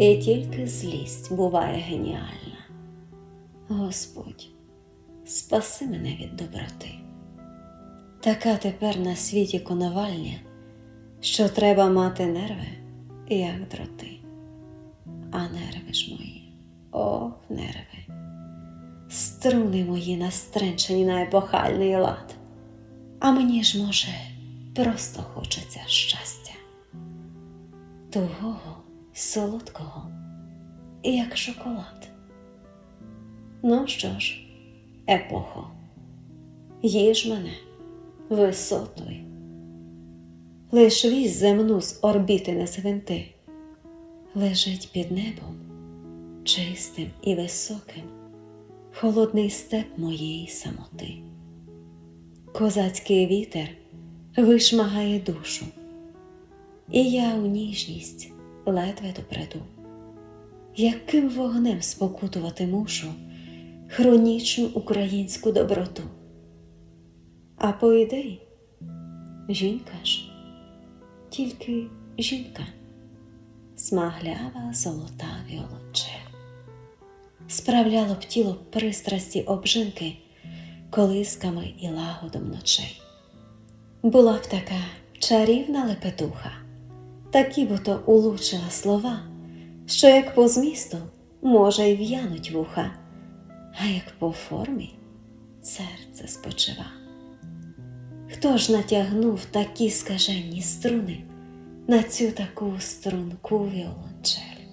і тільки злість буває геніальна. Господь, спаси мене від доброти. Така тепер на світі коновальня, що треба мати нерви, як дроти. А нерви ж мої, ох, нерви, струни мої настренчені на епохальний лад. А мені ж, може, просто хочеться щастя, тугого, солодкого, як шоколад. Ну що ж, епохо, їж мене, висотуй. Лиш вісь земну з орбіти не свинти, лежить під небом, чистим і високим, холодний степ моєї самоти. Козацький вітер вишмагає душу, і я у ніжність ледве допреду. Яким вогнем спокутувати мушу хронічну українську доброту? А по ідеї, жінка ж, тільки жінка, смаглява золота віолончель. Справляло б тіло пристрасті обжинки колисками і лагодом ночей. Була б така чарівна лепетуха, такі бо то улучила слова, що як по змісту може й в'януть вуха, а як по формі серце спочива. Хто ж натягнув такі скаженні струни на цю таку струнку віолончель,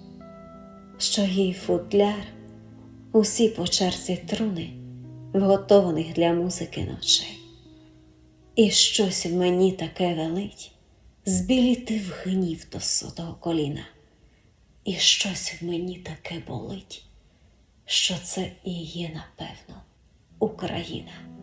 що їй футляр усі по черзі труни, вготованих для музики ночей. І щось в мені таке велить, збіліти в гнів до сотого коліна, і щось в мені таке болить, що це і є, напевно, Україна.